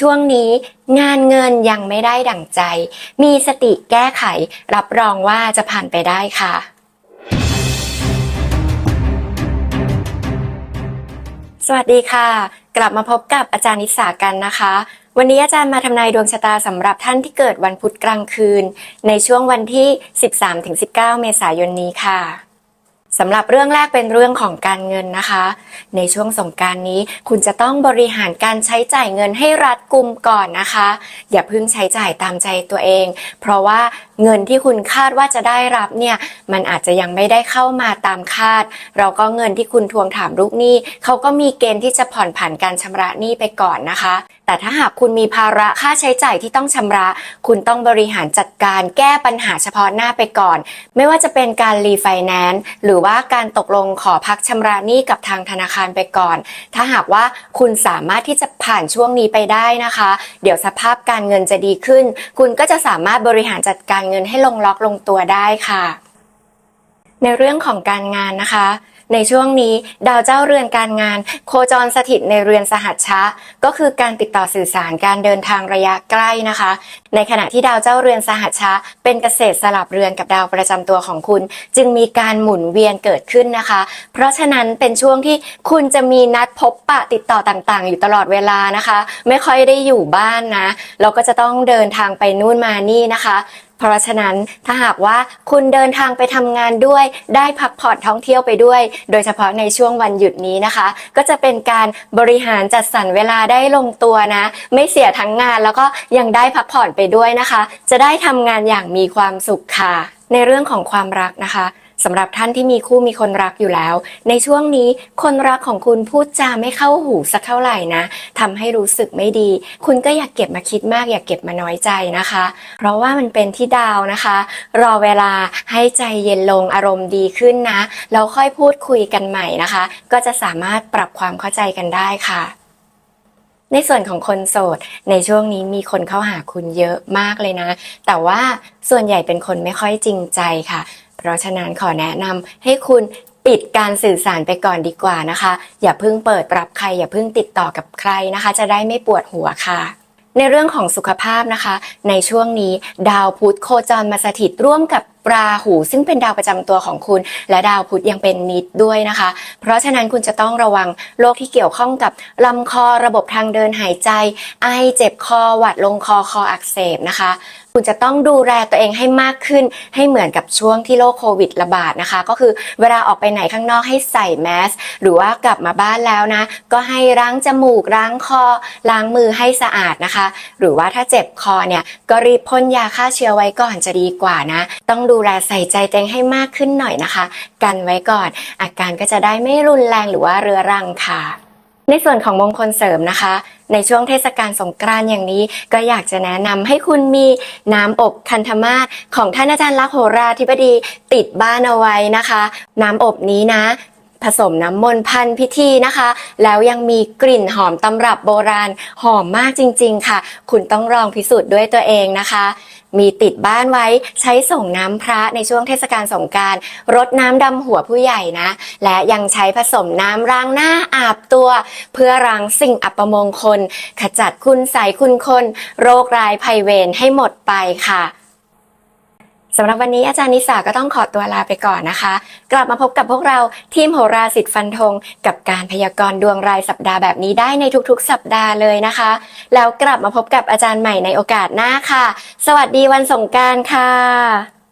ช่วงนี้งานเงินยังไม่ได้ดั่งใจ มีสติแก้ไข รับรองว่าจะผ่านไปได้ค่ะ สวัสดีค่ะ กลับมาพบกับอาจารย์นิสากันนะคะ วันนี้อาจารย์มาทำนายดวงชะตาสำหรับท่านที่เกิดวันพุธกลางคืน ในช่วงวันที่ 13-19 เมษายนนี้ค่ะ สำหรับเรื่องแรกเป็นเรื่องของการเงินนะคะ ในช่วงสงการนี้คุณจะต้องบริหารการใช้จ่ายเงินให้รัดกุมก่อนนะคะ อย่าเพิ่งใช้จ่ายตามใจตัวเอง เพราะว่าเงินที่คุณคาดว่าจะได้รับเนี่ยมันอาจจะยังไม่ได้เข้ามาตามคาด เราก็เงินที่คุณทวงถามลูกหนี้เขาก็มีเกณฑ์ที่จะผ่อนผันการชำระหนี้ไปก่อนนะคะแต่ถ้าหากคุณมีภาระค่าใช้จ่ายที่ต้องชำระ คุณต้องบริหารจัดการแก้ปัญหาเฉพาะหน้าไปก่อน ไม่ว่าจะเป็นการรีไฟแนนซ์หรือว่าการตกลงขอพักชำระหนี้กับทางธนาคารไปก่อน ถ้าหากว่าคุณสามารถที่จะผ่านช่วงนี้ไปได้นะคะ เดี๋ยวสภาพการเงินจะดีขึ้น คุณก็จะสามารถบริหารจัดการเงินให้ลงล็อกลงตัวได้ค่ะ ในเรื่องของการงานนะคะ ในช่วงนี้ดาวเจ้าเรือนการงาน โคจรสถิตในเรือนสหัชชะ ก็คือการติดต่อสื่อสารการเดินทางระยะใกล้นะคะ ในขณะที่ดาวเจ้าเรือนสหัชชะ เป็นเกษตรสลับเรือนกับดาวประจำตัวของคุณ จึงมีการหมุนเวียนเกิดขึ้นนะคะ เพราะฉะนั้นเป็นช่วงที่คุณจะมีนัดพบปะติดต่อต่างๆ อยู่ตลอดเวลานะคะ ไม่ค่อยได้อยู่บ้านนะ เราก็จะต้องเดินทางไปนู่นมานี่นะคะเพราะฉะนั้นถ้าหากว่าคุณเดินทางไปทำงานด้วย ได้พักผ่อนท่องเที่ยวไปด้วย โดยเฉพาะในช่วงวันหยุดนี้นะคะ ก็จะเป็นการบริหารจัดสรรเวลาได้ลงตัวนะ ไม่เสียทั้งงานแล้วก็ยังได้พักผ่อนไปด้วยนะคะ จะได้ทำงานอย่างมีความสุขค่ะ ในเรื่องของความรักนะคะ สำหรับท่านที่มีคู่มีคนรักอยู่แล้ว ในช่วงนี้คนรักของคุณพูดจาไม่เข้าหูสักเท่าไหร่นะทำให้รู้สึกไม่ดี คุณก็อย่าเก็บมาคิดมากอย่าเก็บมาน้อยใจนะคะ เพราะว่ามันเป็นที่ดาวนะคะ รอเวลาให้ใจเย็นลงอารมณ์ดีขึ้นนะแล้วค่อยพูดคุยกันใหม่นะคะ ก็จะสามารถปรับความเข้าใจกันได้ค่ะในส่วนของคนโสด ในช่วงนี้มีคนเข้าหาคุณเยอะมากเลยนะ แต่ว่าส่วนใหญ่เป็นคนไม่ค่อยจริงใจค่ะ เพราะฉะนั้นขอแนะนำให้คุณปิดการสื่อสารไปก่อนดีกว่านะคะ อย่าเพิ่งเปิดรับใคร อย่าเพิ่งติดต่อกับใครนะคะ จะได้ไม่ปวดหัวค่ะ ในเรื่องของสุขภาพนะคะ ในช่วงนี้ ดาวพุธโคจรมาสถิตร่วมกับ ราหูซึ่งเป็นดาวประจำตัวของคุณ และดาวพุธยังเป็นนิดด้วยนะคะ เพราะฉะนั้นคุณจะต้องระวังโรคที่เกี่ยวข้องกับลำคอระบบทางเดินหายใจ ไอเจ็บคอหวัดลงคอคออักเสบนะคะคุณจะต้องดูแลตัวเองให้มากขึ้น ให้เหมือนกับช่วงที่โรคโควิดระบาดนะคะ ก็คือเวลาออกไปไหนข้างนอกให้ใส่แมสหรือว่ากลับมาบ้านแล้วนะ ก็ให้ล้างจมูกล้างคอล้างมือให้สะอาดนะคะ หรือว่าถ้าเจ็บคอเนี่ยก็รีบพ่นยาฆ่าเชื้อไว้ก่อนจะดีกว่านะ ต้องดููแลใส่ใจตัวเองให้มากขึ้นหน่อยนะคะ กันไว้ก่อน อาการก็จะได้ไม่รุนแรงหรือว่าเรื้อรังค่ะ ในส่วนของมงคลเสริมนะคะ ในช่วงเทศกาลสงกรานต์อย่างนี้ ก็อยากจะแนะนำให้คุณมีน้ำอบคันธมาศของท่านอาจารย์ลักโหราธิบดีติดบ้านเอาไว้นะคะ น้ำอบนี้นะผสมน้ำมนต์พันพิธีนะคะ แล้วยังมีกลิ่นหอมตำรับโบราณหอมมากจริง ๆ ค่ะ คุณต้องลองพิสูจน์ด้วยตัวเองนะคะ มีติดบ้านไว้ใช้ส่งน้ำพระในช่วงเทศกาลสงการรดน้ำดำหัวผู้ใหญ่นะ และยังใช้ผสมน้ำล้างหน้าอาบตัว เพื่อรังสิ่งอัปมงคล ขจัดคุณใสคุณคน โรคร้ายภัยเวรให้หมดไปค่ะ สำหรับวันนี้อาจารย์นิสาก็ต้องขอตัวลาไปก่อนนะคะ กลับมาพบกับพวกเราทีมโหราสิทธิ์ฟันธงกับการพยากรณ์ดวงรายสัปดาห์แบบนี้ได้ในทุกๆ สัปดาห์เลยนะคะ แล้วกลับมาพบกับอาจารย์ใหม่ในโอกาสหน้าค่ะ สวัสดีวันสงการค่ะ